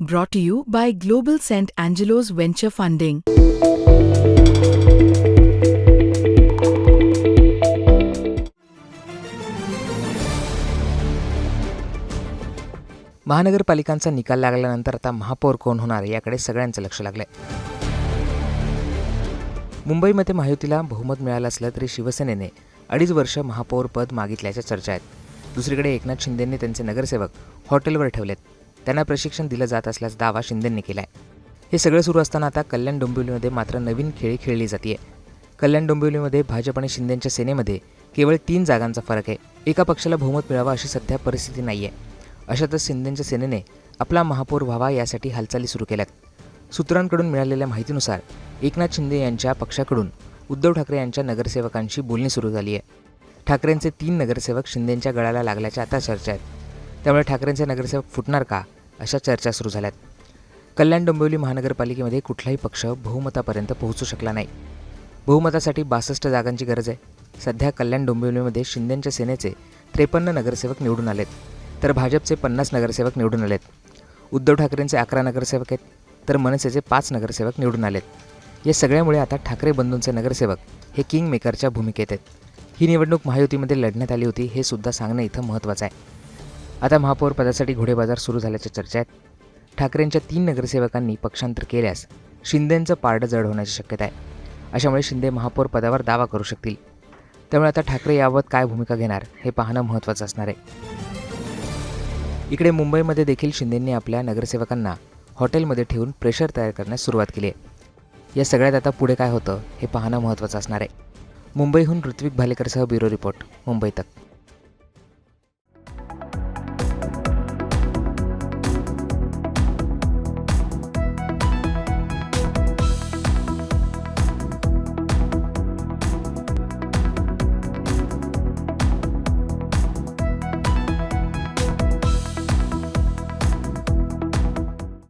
Brought to you by Global St. Angelo's Venture Funding. महानगरपालिकांचा निकाल लागल्यानंतर आता महापौर कोण होणार याकडे सगळ्यांचं लक्ष लागलंय मुंबईमध्ये महायुतीला बहुमत मिळालं असलं तरी शिवसेनेने अडीच वर्ष महापौर पद मागितल्याच्या चर्चा आहेत दुसरीकडे एकनाथ शिंदेंनी त्यांचे नगरसेवक हॉटेलवर ठेवलेत त्यांना प्रशिक्षण दिलं जात असल्याचा दावा शिंदेंनी केला आहे हे सगळं सुरू असताना आता कल्याण डोंबिवलीमध्ये मात्र नवीन खेळी खेळली जाते कल्याण डोंबिवलीमध्ये भाजप आणि शिंदेंच्या सेनेमध्ये केवळ तीन जागांचा फरक आहे. एका पक्षाला बहुमत मिळावा अशी सध्या परिस्थिती नाही आहे अशातच शिंदेंच्या सेनेने आपला महापौर व्हावा यासाठी हालचाली सुरू केल्यात. सूत्रांकडून मिळालेल्या माहितीनुसार एकनाथ शिंदे यांच्या पक्षाकडून उद्धव ठाकरे यांच्या नगरसेवकांशी बोलणी सुरू झाली आहे. ठाकरेंचे तीन नगरसेवक शिंदेंच्या गळाला लागल्याच्या आता चर्चा आहेत. त्यामुळे ठाकरेंचे नगरसेवक फुटणार का? अशा चर्चा सुरू झाल्यात. कल्याण डोंबिवली महानगरपालिकेमध्ये कुठलाही पक्ष बहुमतापर्यंत पोहोचू शकला नाही. बहुमतासाठी बासष्ट जागांची गरज आहे. सध्या कल्याण डोंबिवलीमध्ये शिंदेच्या सेनेचे त्रेपन्न नगरसेवक निवडून आलेत तर भाजपचे पन्नास नगरसेवक निवडून आलेत. उद्धव ठाकरेंचे अकरा नगरसेवक आहेत तर मनसेचे पाच नगरसेवक निवडून आलेत. या सगळ्यामुळे आता ठाकरे बंधूंचे नगरसेवक हे किंग मेकरच्या भूमिकेत आहेत. ही निवडणूक महायुतीमध्ये लढण्यात आली होती हे सुद्धा सांगणं इथं महत्त्वाचं आहे. आता महापौर पदासाठी घोडेबाजार सुरू झाल्याच्या चर्चा आहेत ठाकरेंच्या तीन नगरसेवकांनी पक्षांतर केल्यास शिंदेंचं पारडं जड होण्याची शक्यता आहे. अशामुळे शिंदे महापौर पदावर दावा करू शकतील. त्यामुळे आता ठाकरे याबाबत काय भूमिका घेणार हे पाहणं महत्त्वाचं असणार आहे. इकडे मुंबईमध्ये देखील शिंदेंनी आपल्या नगरसेवकांना हॉटेलमध्ये ठेवून प्रेशर तयार करण्यास सुरुवात केली आहे. या सगळ्यात आता पुढे काय होतं हे पाहणं महत्त्वाचं असणार आहे. मुंबईहून ऋत्विक भालेकरसह ब्युरो रिपोर्ट मुंबई तक.